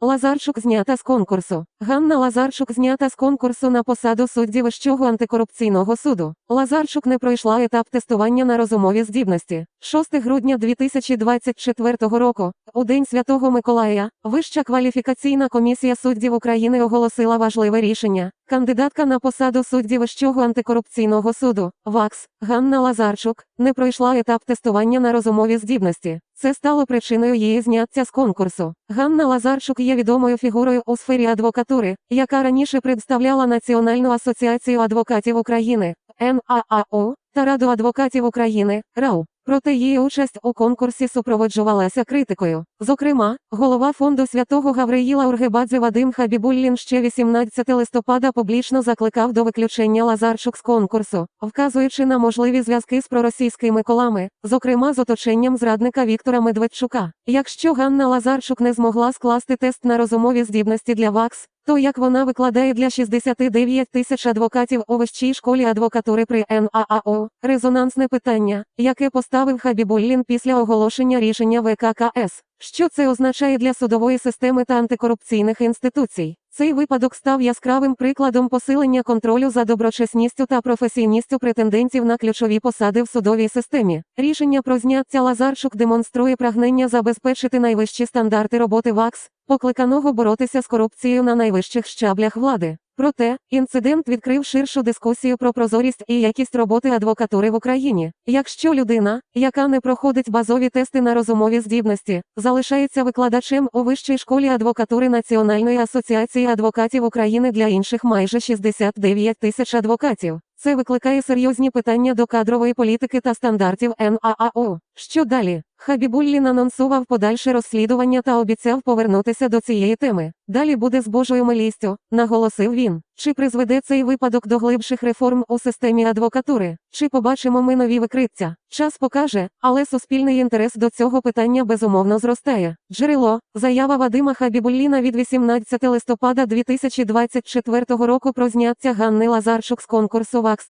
Лазарчук знята з конкурсу. Ганна Лазарчук знята з конкурсу на посаду судді Вищого антикорупційного суду. Лазарчук не пройшла етап тестування на розумові здібності. 6 грудня 2024 року, у День Святого Миколая, Вища кваліфікаційна комісія суддів України оголосила важливе рішення. Кандидатка на посаду судді Вищого антикорупційного суду, ВАКС, Ганна Лазарчук, не пройшла етап тестування на розумові здібності. Це стало причиною її зняття з конкурсу. Ганна Лазарчук є відомою фігурою у сфері адвокатури, яка раніше представляла Національну асоціацію адвокатів України НААО та Раду адвокатів України РАУ. Проте її участь у конкурсі супроводжувалася критикою. Зокрема, голова фонду святого Гавриїла Ургебадзе Вадим Хабібуллін ще 18 листопада публічно закликав до виключення Лазарчук з конкурсу, вказуючи на можливі зв'язки з проросійськими колами, зокрема з оточенням зрадника Віктора Медведчука. Якщо Ганна Лазарчук не змогла скласти тест на розумові здібності для ВАКС, то як вона викладає для 69 тисяч адвокатів у вищій школі адвокатури при НААО, резонансне питання, яке поставив Хабібуллін після оголошення рішення ВККС. Що це означає для судової системи та антикорупційних інституцій? Цей випадок став яскравим прикладом посилення контролю за доброчесністю та професійністю претендентів на ключові посади в судовій системі. Рішення про зняття Лазарчук демонструє прагнення забезпечити найвищі стандарти роботи ВАКС, покликаного боротися з корупцією на найвищих щаблях влади. Проте, інцидент відкрив ширшу дискусію про прозорість і якість роботи адвокатури в Україні. Якщо людина, яка не проходить базові тести на розумові здібності, залишається викладачем у вищій школі адвокатури Національної асоціації адвокатів України для інших майже 69 тисяч адвокатів. Це викликає серйозні питання до кадрової політики та стандартів НААО. Що далі? Хабібуллін анонсував подальше розслідування та обіцяв повернутися до цієї теми. Далі буде з Божою милістю, наголосив він. Чи призведе цей випадок до глибших реформ у системі адвокатури? Чи побачимо ми нові викриття? Час покаже, але суспільний інтерес до цього питання безумовно зростає. Джерело, заява Вадима Хабібулліна від 18 листопада 2024 року про зняття Ганни Лазарчук з конкурсу ВАКС.